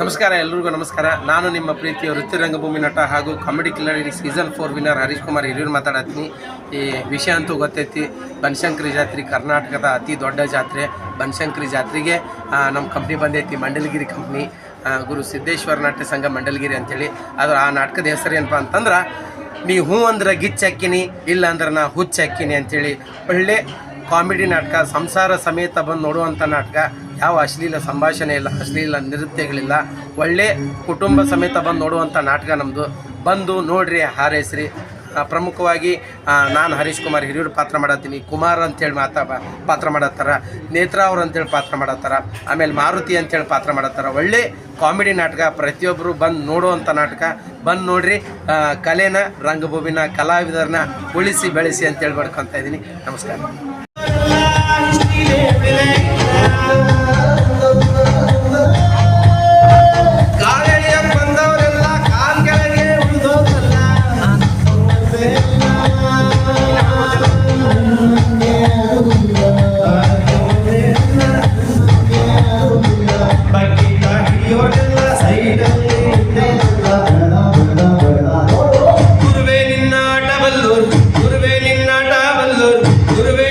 ನಮಸ್ಕಾರ, ಎಲ್ರಿಗೂ ನಮಸ್ಕಾರ. ನಾನು ನಿಮ್ಮ ಪ್ರೀತಿಯ ವೃತ್ತಿ ರಂಗಭೂಮಿ ನಟ ಹಾಗೂ comedy Kiladi season four winner Harish Kumar Hiriyuru ಮಾತಾಡತ್ತೀನಿ. ಈ ವಿಷಯ ಅಂತೂ ಗೊತ್ತೈತಿ, ಬನಶಂಕರಿ ಜಾತ್ರೆ, ಕರ್ನಾಟಕದ ಅತಿ ದೊಡ್ಡ ಜಾತ್ರೆ, ಬನಶಂಕರಿ ಜಾತ್ರೆಗೆ ನಮ್ಮ ಕಂಪ್ನಿ ಬಂದೈತಿ, ಮಂಡಲಗಿರಿ ಕಂಪ್ನಿ ಗುರು ಸಿದ್ದೇಶ್ವರ ನಾಟ್ಯ ಸಂಘ ಮಂಡಲಗಿರಿ ಅಂತೇಳಿ. ಅದು ಆ ನಾಟಕದ ಹೆಸರು ಏನಪ್ಪ ಅಂತಂದ್ರೆ, ನೀ ಹ್ಞೂ ಅಂದ್ರೆ ಗಿಚ್ಚ ಹಾಕಿನಿ, ಇಲ್ಲ ಅಂದ್ರೆ ನಾ ಹುಚ್ಚ ಹಾಕಿನಿ ಅಂತೇಳಿ. ಒಳ್ಳೆ ಕಾಮಿಡಿ ನಾಟಕ, ಸಂಸಾರ ಸಮೇತ ಬಂದು ನೋಡುವಂಥ ನಾಟಕ. ಯಾವ ಅಶ್ಲೀಲ ಸಂಭಾಷಣೆ ಇಲ್ಲ, ಅಶ್ಲೀಲ ನೃತ್ಯಗಳಿಲ್ಲ, ಒಳ್ಳೆ ಕುಟುಂಬ ಸಮೇತ ಬಂದು ನೋಡುವಂಥ ನಾಟಕ ನಮ್ಮದು ಬಂದು ನೋಡ್ರಿ, ಹಾರೈಸ್ರಿ. ಪ್ರಮುಖವಾಗಿ ನಾನು ಹರೀಶ್ ಕುಮಾರ್ ಹಿರಿಯೂರು ಪಾತ್ರ ಮಾಡತ್ತೀನಿ. ಕುಮಾರ್ ಅಂತೇಳಿ ಮಾತಾ, ಪಾತ್ರ ಮಾಡತ್ತಾರ. ನೇತ್ರ ಅವ್ರು ಅಂತೇಳಿ ಪಾತ್ರ ಮಾಡತ್ತಾರ. ಆಮೇಲೆ ಮಾರುತಿ ಅಂತೇಳಿ ಪಾತ್ರ ಮಾಡತ್ತಾರ. ಒಳ್ಳೆ ಕಾಮಿಡಿ ನಾಟಕ ಪ್ರತಿಯೊಬ್ಬರು ಬಂದು ನೋಡುವಂಥ ನಾಟಕ. ಬಂದು ನೋಡ್ರಿ ಕಲೆನ, ರಂಗಭೂಮಿನ ಕಲಾವಿದರನ್ನ ಉಳಿಸಿ ಬೆಳೆಸಿ ಅಂತೇಳಿ ಬಡ್ಕೊತಾ ಇದ್ದೀನಿ ನಮಸ್ಕಾರ. Durbe.